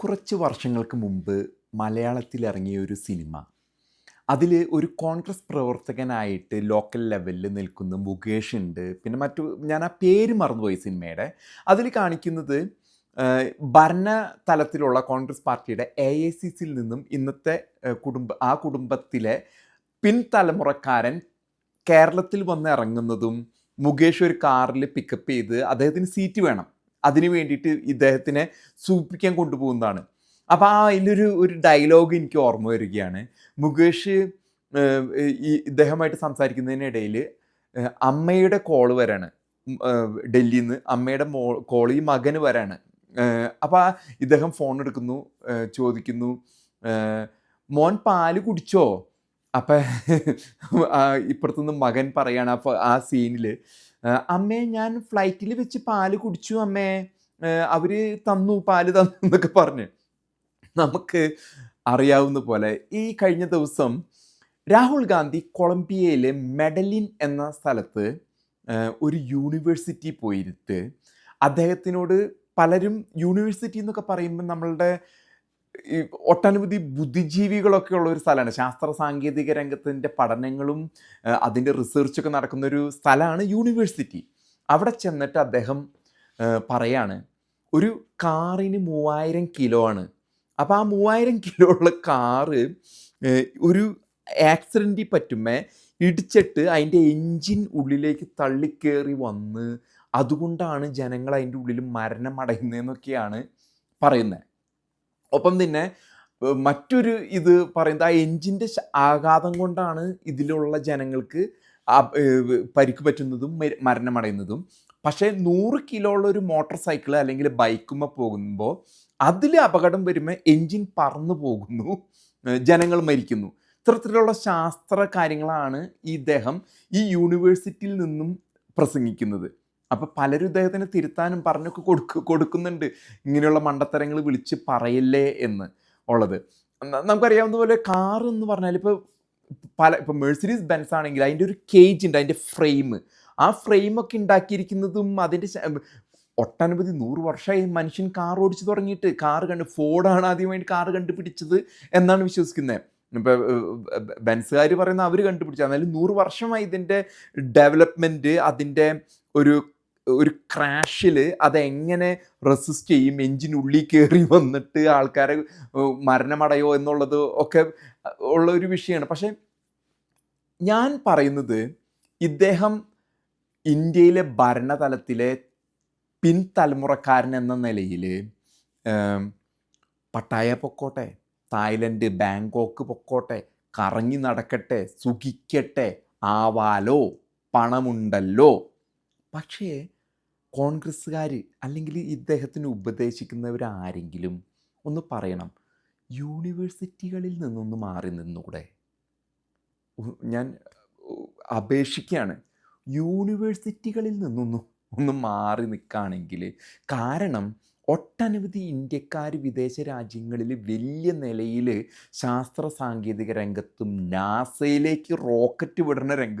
കുറച്ച് വർഷങ്ങൾക്ക് മുമ്പ് മലയാളത്തിൽ ഇറങ്ങിയ ഒരു സിനിമ. അതിൽ ഒരു കോൺഗ്രസ് പ്രവർത്തകനായിട്ട് ലോക്കൽ ലെവലിൽ നിൽക്കുന്ന മുകേഷ് ഉണ്ട്. പിന്നെ മറ്റു ഞാൻ ആ പേര് മറന്നുപോയി സിനിമയുടെ. അതിൽ കാണിക്കുന്നത് ഭരണ തലത്തിലുള്ള കോൺഗ്രസ് പാർട്ടിയുടെ എ ഐ സി സിയിൽ നിന്നും ഇന്നത്തെ കുടുംബ ആ കുടുംബത്തിലെ പിൻതലമുറക്കാരൻ കേരളത്തിൽ വന്ന് ഇറങ്ങുന്നതും മുകേഷ് ഒരു കാറിൽ പിക്കപ്പ് ചെയ്ത് അദ്ദേഹത്തിന് സീറ്റ് വേണം. അതിന് വേണ്ടിയിട്ട് ഇദ്ദേഹത്തിനെ സൂപ്പിക്കാൻ കൊണ്ടുപോകുന്നതാണ്. അപ്പോൾ ആ അതിലൊരു ഒരു ഡയലോഗ് എനിക്ക് ഓർമ്മ വരികയാണ്. മുകേഷ് ഈ ഇദ്ദേഹമായിട്ട് സംസാരിക്കുന്നതിനിടയിൽ അമ്മയുടെ കോൾ വരാണ്. ഡൽഹിയിൽ നിന്ന് അമ്മയുടെ മോ കോൾ ഈ മകന് വരാണ്. അപ്പോൾ ഇദ്ദേഹം ഫോൺ എടുക്കുന്നു ചോദിക്കുന്നു മോൻ പാൽ കുടിച്ചോ? അപ്പം ഇപ്പുറത്തുനിന്ന് മകൻ പറയാണ് അപ്പോൾ ആ സീനിൽ അമ്മേ ഞാൻ ഫ്ലൈറ്റിൽ വെച്ച് പാൽ കുടിച്ചു അമ്മേ. അവർ തന്നു പാൽ തന്നു എന്നൊക്കെ പറഞ്ഞ്. നമുക്ക് അറിയാവുന്ന പോലെ ഈ കഴിഞ്ഞ ദിവസം രാഹുൽ ഗാന്ധി കൊളംബിയയിലെ മെഡലിൻ എന്ന സ്ഥലത്ത് ഒരു യൂണിവേഴ്സിറ്റി പോയിട്ട് അദ്ദേഹത്തിനോട് പലരും യൂണിവേഴ്സിറ്റി എന്നൊക്കെ പറയുമ്പോൾ നമ്മളുടെ ഈ ഒട്ടനവധി ബുദ്ധിജീവികളൊക്കെ ഉള്ള ഒരു സ്ഥലമാണ്. ശാസ്ത്ര സാങ്കേതിക രംഗത്തിന്റെ പഠനങ്ങളും അതിന്റെ റിസർച്ചൊക്കെ നടക്കുന്ന ഒരു സ്ഥലമാണ് യൂണിവേഴ്സിറ്റി. അവിടെ ചെന്നിട്ട് അദ്ദേഹം പറയാണ് ഒരു കാറിന് മൂവായിരം കിലോ ആണ്. അപ്പോൾ ആ മൂവായിരം കിലോ ഉള്ള കാറ് ഒരു ആക്സിഡന്റിൽ പറ്റുമ്പോൾ ഇടിച്ചിട്ട് അതിന്റെ എൻജിൻ ഉള്ളിലേക്ക് തള്ളിക്കേറി വന്ന് അതുകൊണ്ടാണ് ജനങ്ങൾ അതിന്റെ ഉള്ളിൽ മരണമടയുന്നതെന്നൊക്കെയാണ് പറയുന്നത് ഒപ്പം തന്നെ മറ്റൊരു ഇത് പറയുന്നത് ആ എഞ്ചിന്റെ ആഘാതം കൊണ്ടാണ് ഇതിലുള്ള ജനങ്ങൾക്ക് പരിക്ക് പറ്റുന്നതും മരണമടയുന്നതും. പക്ഷേ നൂറ് കിലോ ഉള്ള ഒരു മോട്ടോർ സൈക്കിൾ അല്ലെങ്കിൽ ബൈക്കുമ്മ പോകുമ്പോൾ അതിൽ അപകടം വരുമ്പോൾ എൻജിൻ പറന്നു പോകുന്നു ജനങ്ങൾ മരിക്കുന്നു. ഇത്തരത്തിലുള്ള ശാസ്ത്ര കാര്യങ്ങളാണ് ഈ ഇദ്ദേഹം ഈ യൂണിവേഴ്സിറ്റിയിൽ നിന്നും പ്രസംഗിക്കുന്നത്. അപ്പോൾ പലരും ഇദ്ദേഹത്തിന് തിരുത്താനും പറഞ്ഞൊക്കെ കൊടുക്ക കൊടുക്കുന്നുണ്ട്. ഇങ്ങനെയുള്ള മണ്ടത്തരങ്ങൾ വിളിച്ച് പറയില്ലേ എന്ന് ഉള്ളത്. നമുക്കറിയാവുന്ന പോലെ കാർ എന്ന് പറഞ്ഞാൽ ഇപ്പോൾ പല ഇപ്പോൾ മെഴ്സിഡീസ് ബെൻസ് ആണെങ്കിൽ അതിന്റെ ഒരു കേജ് ഉണ്ട് അതിന്റെ ഫ്രെയിം ആ ഫ്രെയിമൊക്കെ ഉണ്ടാക്കിയിരിക്കുന്നതും അതിന്റെ ഒട്ടനവധി നൂറ് വർഷമായി മനുഷ്യൻ കാർ ഓടിച്ചു തുടങ്ങിയിട്ട്. കാർ കണ്ട് ഫോർഡാണ് ആദ്യമായിട്ട് കാർ കണ്ടുപിടിച്ചത് എന്നാണ് വിശ്വസിക്കുന്നത് ഇപ്പോൾ ബെൻസുകാർ പറയുന്ന അവർ കണ്ടുപിടിച്ചു. എന്നാലും നൂറ് വർഷമായി ഇതിന്റെ ഡെവലപ്മെന്റ് അതിന്റെ ഒരു ഒരു ക്രാഷിൽ അതെങ്ങനെ റെസിസ്റ്റ് ചെയ്യും? എഞ്ചിൻ ഉള്ളിൽ കയറി വന്നിട്ട് ആൾക്കാരെ മരണമടയോ എന്നുള്ളത് ഒക്കെ ഉള്ള ഒരു വിഷയമാണ്. പക്ഷേ ഞാൻ പറയുന്നത് ഇദ്ദേഹം ഇന്ത്യയിലെ ഭരണതലത്തിലെ പിൻതലമുറക്കാരൻ എന്ന നിലയിൽ പട്ടായ പൊക്കോട്ടെ തായ്ലൻഡ് ബാങ്കോക്ക് പൊക്കോട്ടെ കറങ്ങി നടക്കട്ടെ സുഖിക്കട്ടെ ആവാലോ പണമുണ്ടല്ലോ പക്ഷേ കോൺഗ്രസ്സുകാർ അല്ലെങ്കിൽ ഇദ്ദേഹത്തിന് ഉപദേശിക്കുന്നവരാരെങ്കിലും ഒന്ന് പറയണം. യൂണിവേഴ്സിറ്റികളിൽ നിന്നൊന്ന് മാറി നിന്നുകൂടെ? ഞാൻ അപേക്ഷിക്കുകയാണ്. യൂണിവേഴ്സിറ്റികളിൽ നിന്നൊന്നും ഒന്ന് മാറി നിൽക്കുകയാണെങ്കിൽ കാരണം ഒട്ടനവധി ഇന്ത്യക്കാർ വിദേശ രാജ്യങ്ങളിൽ വലിയ നിലയിൽ ശാസ്ത്ര സാങ്കേതിക രംഗത്തും നാസയിലേക്ക് റോക്കറ്റ് വിടുന്ന രംഗ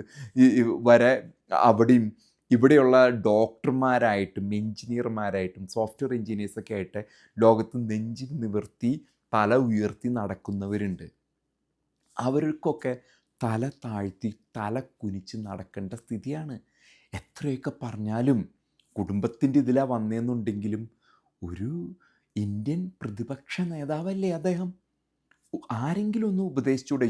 വരെ അവിടെയും ഇവിടെയുള്ള ഡോക്ടർമാരായിട്ടും എഞ്ചിനീയർമാരായിട്ടും സോഫ്റ്റ്വെയർ എഞ്ചിനീയേഴ്സൊക്കെ ആയിട്ട് ലോകത്ത് നെഞ്ചിൽ നിവർത്തി തല ഉയർത്തി നടക്കുന്നവരുണ്ട്. അവർക്കൊക്കെ തല താഴ്ത്തി തല കുനിച്ച് നടക്കേണ്ട സ്ഥിതിയാണ്. എത്രയൊക്കെ പറഞ്ഞാലും കുടുംബത്തിന്റെ ഇതിലാണ് വന്നതെന്നുണ്ടെങ്കിലും ഒരു ഇന്ത്യൻ പ്രതിപക്ഷ നേതാവല്ലേ അദ്ദേഹം? ആരെങ്കിലും ഒന്ന് ഉപദേശിച്ചൂടെ?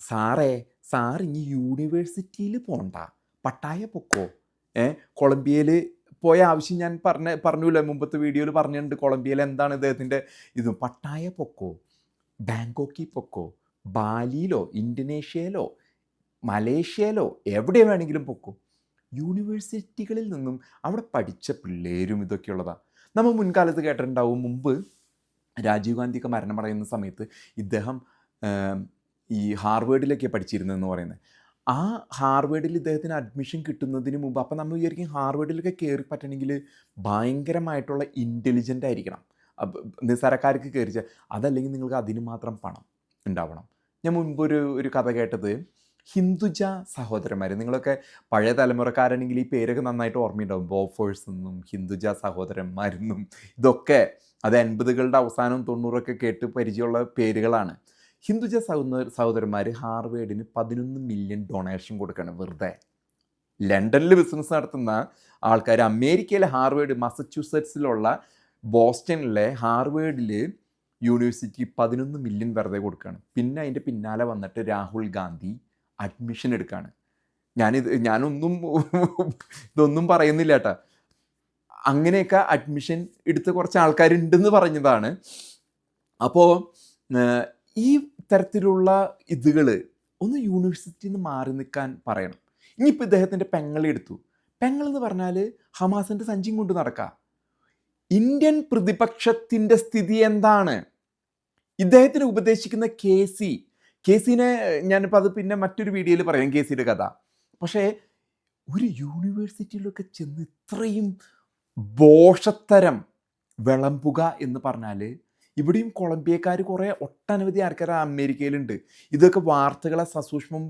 സാറേ സാർ ഇനി യൂണിവേഴ്സിറ്റിയിൽ പോണ്ട. പട്ടായ പൊക്കോ? ഏ? കൊളംബിയയിൽ പോയ ആവശ്യം ഞാൻ പറഞ്ഞ പറഞ്ഞില്ല? മുമ്പത്തെ വീഡിയോയിൽ പറഞ്ഞിട്ടുണ്ട് കൊളംബിയയിൽ എന്താണ് ഇദ്ദേഹത്തിന്റെ ഇത്. പട്ടായ പൊക്കോ? ബാങ്കോക്കിൽ പൊക്കോ? ബാലിയിലോ? ഇന്തോനേഷ്യയിലോ? മലേഷ്യയിലോ? എവിടെ വേണമെങ്കിലും പൊക്കോ? യൂണിവേഴ്സിറ്റികളിൽ നിന്നും അവിടെ പഠിച്ച പിള്ളേരും ഇതൊക്കെയുള്ളതാണ് നമ്മൾ മുൻകാലത്ത് കേട്ടിട്ടുണ്ടാവും മുമ്പ് രാജീവ് ഗാന്ധിയൊക്കെ മരണമടയുന്ന സമയത്ത് ഇദ്ദേഹം ഈ ഹാർവേഡിലൊക്കെ പഠിച്ചിരുന്നതെന്ന് പറയുന്നത്. ആ ഹാർവേഡിൽ ഇദ്ദേഹത്തിന് അഡ്മിഷൻ കിട്ടുന്നതിന് മുമ്പ് അപ്പം നമ്മൾ വിചാരിക്കും ഹാർവേഡിലൊക്കെ കയറി പറ്റണമെങ്കിൽ ഭയങ്കരമായിട്ടുള്ള ഇന്റലിജന്റ് ആയിരിക്കണം. നിസ്സാരക്കാർക്ക് കയറിച്ച അതല്ലെങ്കിൽ നിങ്ങൾക്ക് അതിന് മാത്രം പണം ഉണ്ടാവണം. ഞാൻ മുൻപ് ഒരു കഥ കേട്ടത് ഹിന്ദുജ സഹോദരന്മാർ നിങ്ങളൊക്കെ പഴയ തലമുറക്കാരാണെങ്കിൽ ഈ പേരൊക്കെ നന്നായിട്ട് ഓർമ്മയുണ്ടാവും. ബോഫേഴ്സ് എന്നും ഹിന്ദുജ സഹോദരന്മാരെന്നും ഇതൊക്കെ അത് എൺപതുകളുടെ അവസാനവും തൊണ്ണൂറൊക്കെ കേട്ട് പരിചയമുള്ള പേരുകളാണ്. ഹിന്ദുജ സഹോദര സഹോദരന്മാർ ഹാർവേഡിന് പതിനൊന്ന് മില്യൺ ഡൊണേഷൻ കൊടുക്കണം വെറുതെ. ലണ്ടനിൽ ബിസിനസ് നടത്തുന്ന ആൾക്കാർ അമേരിക്കയിലെ ഹാർവേഡ് മസച്യൂസെറ്റ്സിലുള്ള ബോസ്റ്റണിലെ ഹാർവേഡിൽ യൂണിവേഴ്സിറ്റി പതിനൊന്ന് മില്യൺ വെറുതെ കൊടുക്കുകയാണ് പിന്നെ അതിന്റെ പിന്നാലെ വന്നിട്ട് രാഹുൽ ഗാന്ധി അഡ്മിഷൻ എടുക്കുകയാണ് ഞാനിത് ഞാനൊന്നും ഇതൊന്നും പറയുന്നില്ല കേട്ടാ. അങ്ങനെയൊക്കെ അഡ്മിഷൻ എടുത്ത് കുറച്ച് ആൾക്കാരുണ്ടെന്ന് പറഞ്ഞതാണ്. അപ്പോൾ ഈ തരത്തിലുള്ള ഇതുകൾ ഒന്ന് യൂണിവേഴ്സിറ്റിയിൽ നിന്ന് മാറി നിൽക്കാൻ പറയണം. ഇനിയിപ്പോൾ ഇദ്ദേഹത്തിന്റെ പെങ്ങളെ എടുത്തു. പെങ്ങൾ എന്ന് പറഞ്ഞാൽ ഹമാസിന്റെ സഞ്ചിയും കൊണ്ട് നടക്കാം. ഇന്ത്യൻ പ്രതിപക്ഷത്തിന്റെ സ്ഥിതി എന്താണ്? ഇദ്ദേഹത്തിന് ഉപദേശിക്കുന്ന കെ സി. കെ സിനെ ഞാനിപ്പോൾ അത് പിന്നെ മറ്റൊരു വീഡിയോയിൽ പറയാം കെ സിയുടെ കഥ. പക്ഷേ ഒരു യൂണിവേഴ്സിറ്റിയിലൊക്കെ ചെന്ന് ഇത്രയും ബോഷത്തരം വിളമ്പുക എന്ന് പറഞ്ഞാൽ ഇവിടെയും കൊളംബിയക്കാർ കുറേ ഒട്ടനവധി ആൾക്കാർ അമേരിക്കയിലുണ്ട്. ഇതൊക്കെ വാർത്തകളെ സസൂക്ഷ്മം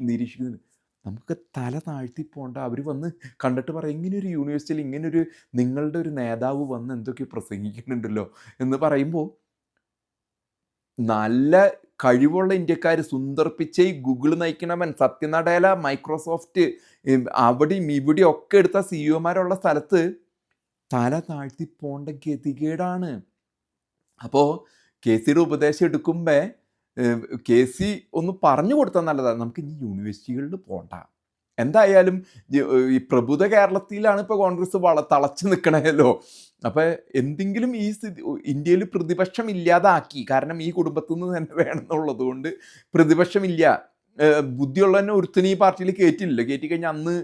നിരീക്ഷിക്കുന്നുണ്ട്. നമുക്ക് തല താഴ്ത്തി പോണ്ട അവർ വന്ന് കണ്ടിട്ട് പറയും ഇങ്ങനെയൊരു യൂണിവേഴ്സിറ്റിയിൽ ഇങ്ങനൊരു നിങ്ങളുടെ ഒരു നേതാവ് വന്ന് എന്തൊക്കെ പ്രസംഗിക്കുന്നുണ്ടല്ലോ? എന്ന് പറയുമ്പോൾ നല്ല കഴിവുള്ള ഇന്ത്യക്കാർ സുന്ദർ പിച്ചൈ ഗൂഗിൾ നയിക്കണവൻ സത്യനടേല മൈക്രോസോഫ്റ്റ് അവിടെയും ഇവിടെയും ഒക്കെ എടുത്ത സിഇഒമാരുള്ള സ്ഥലത്ത് തല താഴ്ത്തി പോകേണ്ട ഗതികേടാണ്. അപ്പോൾ കെ സിയുടെ ഉപദേശം എടുക്കുമ്പോൾ കെ സി ഒന്ന് പറഞ്ഞു കൊടുത്താൽ നല്ലതാണ് നമുക്ക് ഇനി യൂണിവേഴ്സിറ്റികളിൽ പോകണ്ട എന്തായാലും ഈ- പ്രബുദ്ധ കേരളത്തിലാണ് ഇപ്പോൾ കോൺഗ്രസ് വള തളച്ച് നിൽക്കണമല്ലോ അപ്പോൾ എന്തെങ്കിലും ഈ സ്ഥിതി ഇന്ത്യയിൽ പ്രതിപക്ഷം ഇല്ലാതാക്കി കാരണം ഈ കുടുംബത്തിൽ നിന്ന് തന്നെ വേണമെന്നുള്ളത് കൊണ്ട് പ്രതിപക്ഷമില്ല ബുദ്ധിയുള്ള തന്നെ ഈ പാർട്ടിയിൽ കയറ്റില്ല കയറ്റി കഴിഞ്ഞാൽ അന്ന്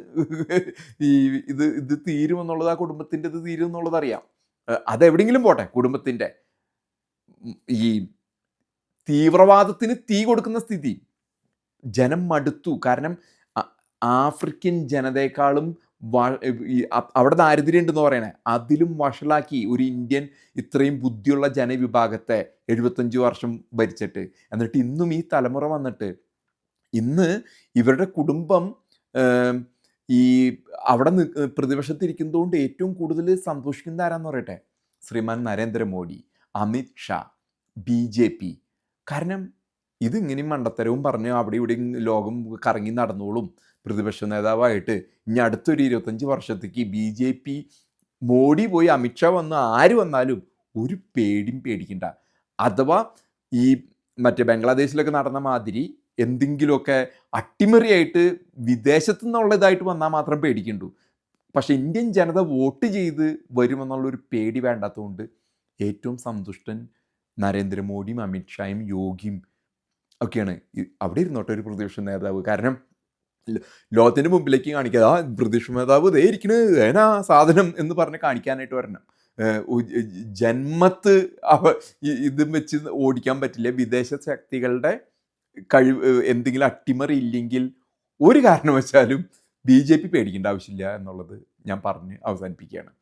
ഈ ഇത് ഇത് തീരുമെന്നുള്ളത് ആ കുടുംബത്തിന്റെ ഇത് തീരുമെന്നുള്ളതറിയാം അതെവിടെയെങ്കിലും പോട്ടെ കുടുംബത്തിന്റെ. ഈ തീവ്രവാദത്തിന് തീ കൊടുക്കുന്ന സ്ഥിതി. ജനം മടുത്തു. കാരണം ആഫ്രിക്കൻ ജനതയെക്കാളും അവിടെ ദാരിദ്ര്യം ഉണ്ടെന്ന് പറയണേ. അതിലും വഷളാക്കി ഒരു ഇന്ത്യൻ ഇത്രയും ബുദ്ധിയുള്ള ജനവിഭാഗത്തെ എഴുപത്തഞ്ച് വർഷം ഭരിച്ചിട്ട്. എന്നിട്ട് ഇന്നും ഈ തലമുറ വന്നിട്ട് ഇന്ന് ഇവരുടെ കുടുംബം ഈ അവിടെ പ്രതിപക്ഷത്തിരിക്കുന്നതുകൊണ്ട് ഏറ്റവും കൂടുതൽ സന്തോഷിക്കുന്ന ആരാന്ന് പറയട്ടെ? ശ്രീമാൻ Narendra Modi. Amit Shah B J P. കാരണം ഇതിങ്ങനെ മണ്ടത്തരവും പറഞ്ഞ് അവിടെ ഇവിടെ ലോകം കറങ്ങി നടന്നോളും പ്രതിപക്ഷ നേതാവായിട്ട്. ഇനി അടുത്തൊരു ഇരുപത്തഞ്ച് വർഷത്തേക്ക് ബി ജെ പി മോഡി പോയി അമിത്ഷാ വന്ന് ആര് വന്നാലും ഒരു പേടിയും പേടിക്കണ്ട. അഥവാ ഈ മറ്റേ ബംഗ്ലാദേശിലൊക്കെ നടന്ന മാതിരി എന്തെങ്കിലുമൊക്കെ അട്ടിമറിയായിട്ട് വിദേശത്തു നിന്നുള്ള ഇതായിട്ട് വന്നാൽ മാത്രം പേടിക്കണ്ടു. പക്ഷേ ഇന്ത്യൻ ജനത വോട്ട് ചെയ്ത് വരുമെന്നുള്ളൊരു പേടി വേണ്ടാത്തതുകൊണ്ട് ഏറ്റവും സന്തുഷ്ടൻ നരേന്ദ്രമോദിയും അമിത്ഷായും യോഗിയും ഒക്കെയാണ്. അവിടെ ഇരുന്നോട്ടെ ഒരു പ്രതിപക്ഷ നേതാവ്. കാരണം ലോകത്തിന്റെ മുമ്പിലേക്ക് കാണിക്കുക ആ പ്രതിപക്ഷ നേതാവ് ഇതേ ഏനാ സാധനം എന്ന് പറഞ്ഞ് കാണിക്കാനായിട്ട് വരണം. ജന്മത്ത് അവ ഇതും വെച്ച് ഓടിക്കാൻ പറ്റില്ല. വിദേശ ശക്തികളുടെ കഴിവ് എന്തെങ്കിലും അട്ടിമറി ഇല്ലെങ്കിൽ ഒരു കാരണവശാലും ബി ജെ പി പേടിക്കേണ്ട ആവശ്യമില്ല എന്നുള്ളത് ഞാൻ പറഞ്ഞ് അവസാനിപ്പിക്കുകയാണ്.